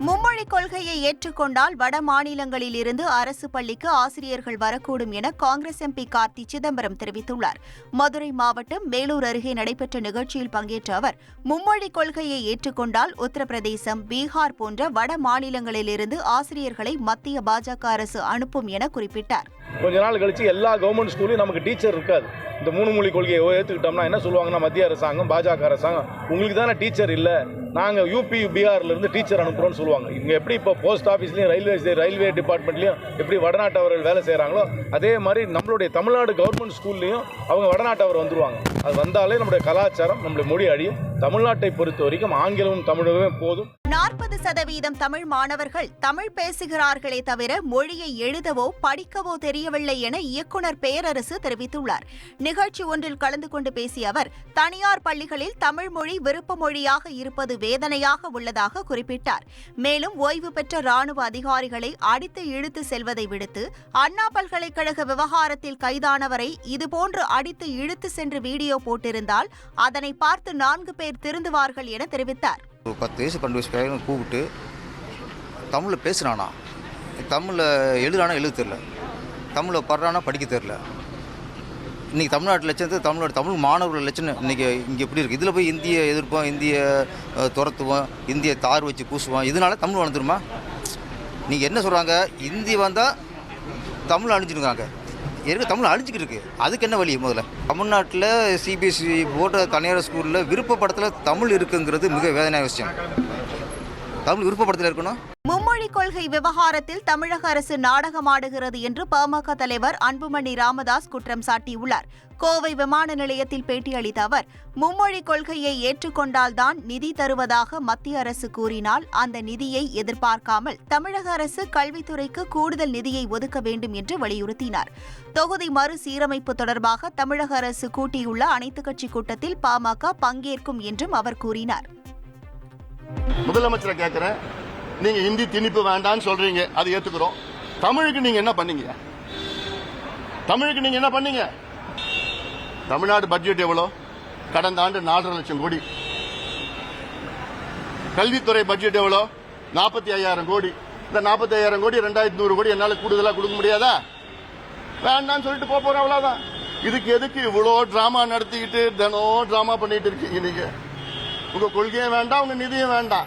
Momo கொள்கையை ஏற்றுக்கொண்டால் வட மாநிலங்களில் இருந்து அரசு பள்ளிக்கு ஆசிரியர்கள் வரக்கூடும் என காங்கிரஸ் எம்பி கார்த்தி சிதம்பரம் தெரிவித்துள்ளார். மதுரை மாவட்டம் மேலூர் அருகே நடைபெற்ற நிகழ்ச்சியில் பங்கேற்ற அவர் மும்மொழி கொள்கையை ஏற்றுக்கொண்டால் உத்தரப்பிரதேசம் பீகார் போன்ற வட மாநிலங்களிலிருந்து ஆசிரியர்களை மத்திய பாஜக அரசு அனுப்பும் என குறிப்பிட்டார். கொஞ்ச நாள் கழிச்சு எல்லா கவர்மெண்ட் ஸ்கூல்லையும் நமக்கு டீச்சர் இருக்காது. இந்த மூணு மொழி கொள்கையை ஏற்றுக்கிட்டோம்னா என்ன சொல்லுவாங்கன்னா மத்திய அரசாங்கம் பாஜக அரசாங்கம் உங்களுக்கு தானே டீச்சர் இல்லை. நாங்கள் யூபி பீகார்லேருந்து டீச்சர் அனுப்புகிறோம்னு சொல்லுவாங்க. இங்கே எப்படி இப்போ போஸ்ட் ஆஃபீஸ்லையும் ரயில்வே ரயில்வே டிபார்ட்மெண்ட்லையும் எப்படி வடநாட்டவர்கள் வேலை செய்கிறாங்களோ அதே மாதிரி நம்மளுடைய தமிழ்நாடு கவர்மெண்ட் ஸ்கூல்லையும் அவங்க வடநாட்டவர் வந்துருவாங்க. அது வந்தாலே நம்முடைய கலாச்சாரம் நம்மளுடைய மொழி அழியும். தமிழ்நாட்டை பொறுத்த வரைக்கும் ஆங்கிலமும் தமிழகமே போதும். நாற்பது சதவீதம் தமிழ் மாணவர்கள் தமிழ் பேசுகிறார்களே தவிர மொழியை எழுதவோ படிக்கவோ தெரியவில்லை என இயக்குனர் பேரரசு தெரிவித்துள்ளார். நிகழ்ச்சி ஒன்றில் கலந்து கொண்டு பேசிய அவர் தனியார் பள்ளிகளில் தமிழ் மொழி விருப்ப மொழியாக இருப்பது வேதனையாக உள்ளதாக குறிப்பிட்டார். மேலும் ஓய்வு பெற்ற ராணுவ அதிகாரிகளை அடித்து இழுத்து செல்வதை விடுத்து அண்ணா பல்கலைக்கழக விவகாரத்தில் கைதானவரை இதுபோன்று அடித்து இழுத்து சென்று வீடியோ போட்டிருந்தால் அதனை பார்த்து நான்கு பேர் திருந்துவார்கள் என தெரிவித்தார். ஒரு பத்து வயசு பன்னெண்டு வயசு பையனை கூப்பிட்டு தமிழில் பேசுகிறானா தமிழில் எழுதுறானா எழுத தெரில தமிழில் படுறானா படிக்க தெரில இன்றைக்கி தமிழ்நாட்டு லட்சத்து தமிழ்நாடு தமிழ் மாணவர்கள் லட்சணம் இன்றைக்கி இங்கே எப்படி இருக்குது இதில் போய் இந்திய எதிர்ப்போம் இந்திய துரத்துவோம் இந்திய தார் வச்சு பூசுவோம். இதனால தமிழ் வளர்ந்துருமா? நீங்கள் என்ன சொல்கிறாங்க இந்தி வந்தால் தமிழ் அணிஞ்சிருக்காங்க ஏற்கனவே தமிழ் அழிஞ்சிக்கிட்டு இருக்கு. அதுக்கு என்ன வழி முதல்ல? தமிழ்நாட்டில் சிபிஎஸ்சி போன்ற தனியார் ஸ்கூலில் விருப்பப்படத்தில் தமிழ் இருக்குங்கிறது மிக வேதனையான விஷயம். தமிழ் விருப்பப்படத்தில் இருக்கணும்? கொள்கை விவகாரத்தில் தமிழக அரசு நாடகமாடுகிறது என்று பாமக தலைவர் அன்புமணி ராமதாஸ் குற்றம் சாட்டியுள்ளார். கோவை விமான நிலையத்தில் பேட்டியளித்த அவர் மும்மொழி கொள்கையை ஏற்றுக்கொண்டால்தான் நிதி தருவதாக மத்திய அரசு கூறினால் அந்த நிதியை எதிர்பார்க்காமல் தமிழக அரசு கல்வித்துறைக்கு கூடுதல் நிதியை ஒதுக்க வேண்டும் என்று வலியுறுத்தினார். தொகுதி மறுசீரமைப்பு தொடர்பாக தமிழக அரசு கூட்டியுள்ள அனைத்துக் கட்சி கூட்டத்தில் பாமக பங்கேற்கும் என்றும் அவர் கூறினார். முதலமைச்சரை கேட்கிறேன் நீங்க ஹிந்தி திணிப்பு வேண்டாம்னு சொல்றீங்க அது ஏத்துக்கிறோம். தமிழுக்கு நீங்க என்ன பண்ணீங்க? தமிழுக்கு நீங்க என்ன பண்ணீங்க? தமிழ்நாடு பட்ஜெட் எவ்வளோ? கடந்த ஆண்டு நாலரை லட்சம் கோடி. கல்வித்துறை பட்ஜெட் எவ்வளோ? நாற்பத்தி ஐயாயிரம் கோடி. இந்த நாற்பத்தி ஐயாயிரம் கோடி ரெண்டாயிரத்தி நூறு கோடி என்னால் கூடுதலாக கொடுக்க முடியாதா? வேண்டாம்னு சொல்லிட்டு போக போறோம் அவ்வளோதான் இதுக்கு எதுக்கு இவ்வளோ டிராமா நடத்திக்கிட்டு தினம் டிராமா பண்ணிட்டு இருக்கீங்க நீங்க? உங்க கொள்கையும் வேண்டாம் உங்க நிதியும் வேண்டாம்.